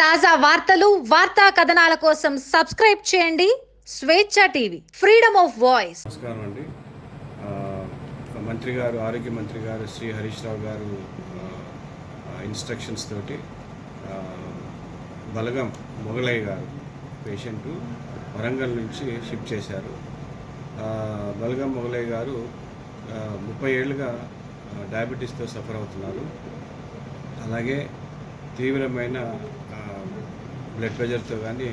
తాజా వార్తలు వార్తా కథనాల కోసం సబ్స్క్రైబ్ చేయండి. స్వేచ్ఛ టీవీ ఫ్రీడమ్ ఆఫ్ వాయిస్. నమస్కారం అండి. మంత్రి గారు ఆరోగ్య మంత్రి గారు శ్రీ హరీష్ రావు గారు ఇన్స్ట్రక్షన్స్ తోటి బలగం మొగలయ్య గారు పేషెంట్ వరంగల్ నుంచి షిఫ్ట్ చేశారు. బలగం మొగలయ్య గారు ముప్పై ఏళ్ళుగా డయాబెటీస్తో సఫర్ అవుతున్నారు. అలాగే తీవ్రమైన బ్లడ్ ప్రెషర్తో కానీ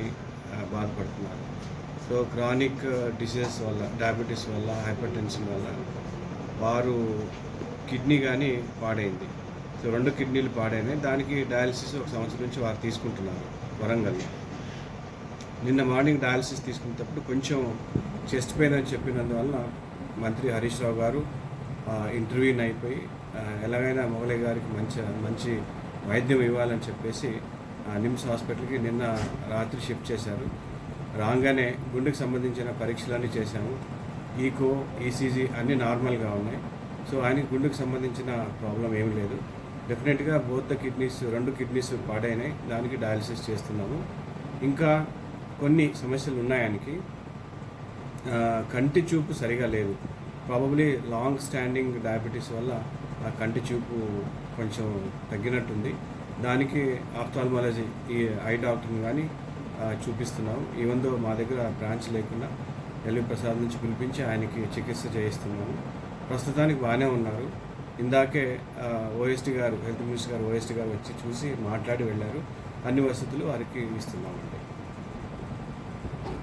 బాధపడుతున్నారు. సో క్రానిక్ డిసీజెస్ వల్ల డయాబెటీస్ వల్ల హైపర్ టెన్షన్ వల్ల వారు కిడ్నీ కానీ పాడైంది. సో రెండు కిడ్నీలు పాడైనాయి. దానికి డయాలసిస్ ఒక సంవత్సరం నుంచి వారు తీసుకుంటున్నారు వరంగల్లో. నిన్న మార్నింగ్ డయాలసిస్ తీసుకునేటప్పుడు కొంచెం చెస్ట్ పెయిన్ అని చెప్పినందువల్ల మంత్రి హరీష్ రావు గారు ఇంటర్వ్యూని అయిపోయి ఎలాగైనా మొగలయ్య గారికి మంచి మంచి వైద్యం ఇవ్వాలని చెప్పేసి నిమ్స్ హాస్పిటల్కి నిన్న రాత్రి షిఫ్ట్ చేశారు. రాగానే గుండెకి సంబంధించిన పరీక్షలన్నీ చేశాము. ఈకో ఈసీజీ అన్నీ నార్మల్గా ఉన్నాయి. సో ఆయనకి గుండెకి సంబంధించిన ప్రాబ్లం ఏం లేదు. డెఫినెట్గా బోత్ ద కిడ్నీస్ రెండు కిడ్నీస్ పాడైనాయి. దానికి డయాలసిస్ చేస్తున్నాము. ఇంకా కొన్ని సమస్యలు ఉన్నాయి ఆయనకి. కంటి చూపు సరిగా లేదు. ప్రాబబ్లీ లాంగ్ స్టాండింగ్ డయాబెటీస్ వల్ల ఆ కంటి చూపు కొంచెం తగ్గినట్టుంది. దానికి ఆఫ్థాల్మాలజీ ఈ ఐ డాక్టర్ని కానీ చూపిస్తున్నాం. ఈవెన్ దో మా దగ్గర బ్రాంచ్ లేకుండా ఎల్వి ప్రసాద్ నుంచి పిలిపించి ఆయనకి చికిత్స చేయిస్తున్నాము. ప్రస్తుతానికి బాగానే ఉన్నారు. ఇందాకే ఓఎస్టీ గారు హెల్త్ మినిస్టర్ గారు ఓఎస్టీ గారు వచ్చి చూసి మాట్లాడి వెళ్ళారు. అన్ని వసతులు వారికి ఇస్తున్నామండి.